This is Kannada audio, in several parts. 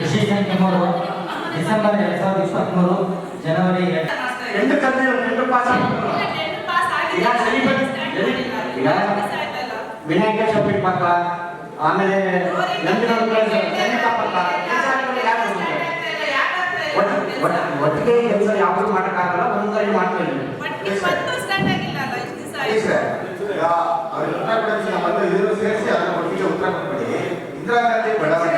ವಿಶೇಷ ಸಂಖ್ಯೆ ಡಿಸೆಂಬರ್ ಎರಡ್ ಸಾವಿರದ ಇಪ್ಪತ್ತ್ ಮೂರು ಎಂಟು ಕಂತೆ ಎಂಟು ಪಾಸ್ ವಿನಾಯಕ ಚೌಪಿ ಪಕ್ಕ ಆಮೇಲೆ ನಂದಿನ ಪಕ್ಕ ಬಟ್ ಒಟ್ಟಿಗೆ ಕೆಲಸ ಯಾವುದು ಮಾಡಕ್ಕಾಗಲ್ಲ ಒಂದ್ಸರಿ ಮಾಡ್ತೀವಿ ಸೇರಿಸಿ ಅದನ್ನ ಒಟ್ಟಿಗೆ ಉತ್ತರ ಕೊಡ್ಬಿಡಿ ಇಂದಿರಾ ಗಾಂಧಿ ಬೆಳವಣಿಗೆ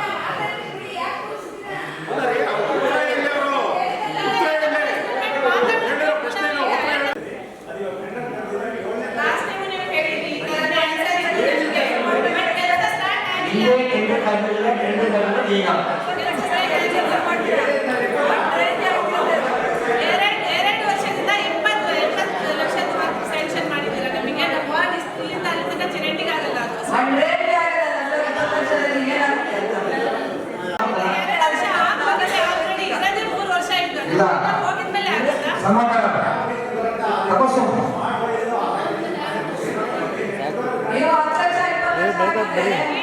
Thank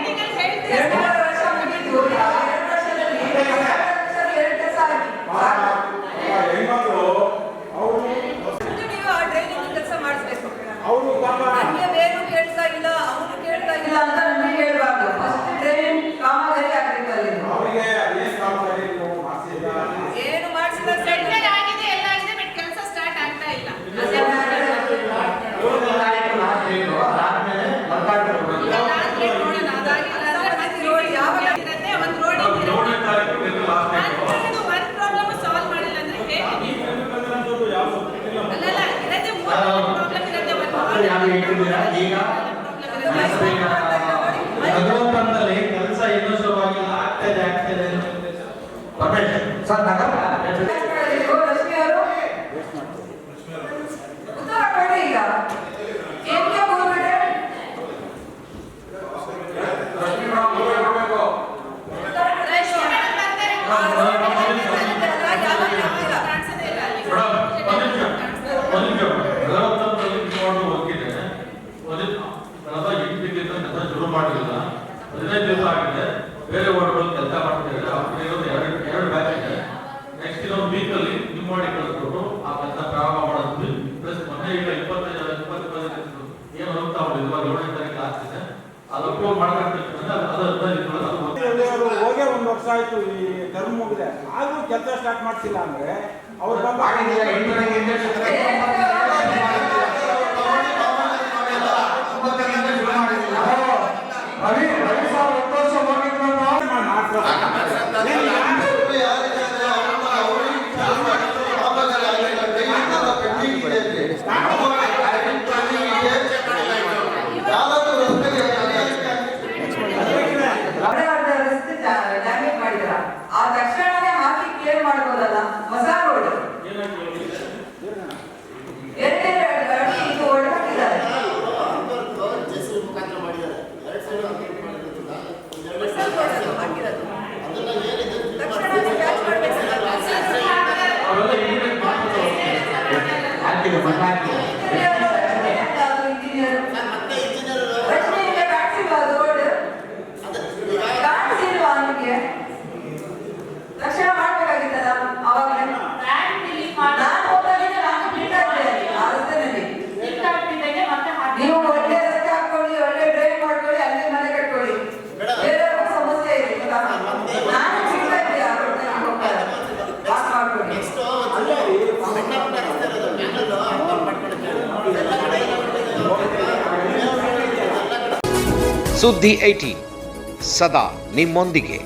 you. ಕೆಲಸದಲ್ಲಿ ಯಾರು ಇಟ್ಟಿದ್ದೀರಾ ಈಗ ಭಗವಂತನಲ್ಲಿ ಕೆಲಸ ಇನ್ನೂ ಶುರುವಾಗಿಲ್ಲ ಆಗ್ತದೆ ಆಗ್ತದೆ ಸರ್ ನಗರ ವರ್ಷ ಆಯ್ತು ಈ ಧರ್ಮ ಮುಗಿದೆ ಆದ್ರೂ ಕೆಲಸ ಸ್ಟಾರ್ಟ್ ಮಾಡ್ತಿಲ್ಲ ಅಂದ್ರೆ ಅವ್ರ ರವಿ ರವಿ ಸರ್ ประโยชน์มากๆเลย सुद्धि 18 सदा निम्मंदिगे।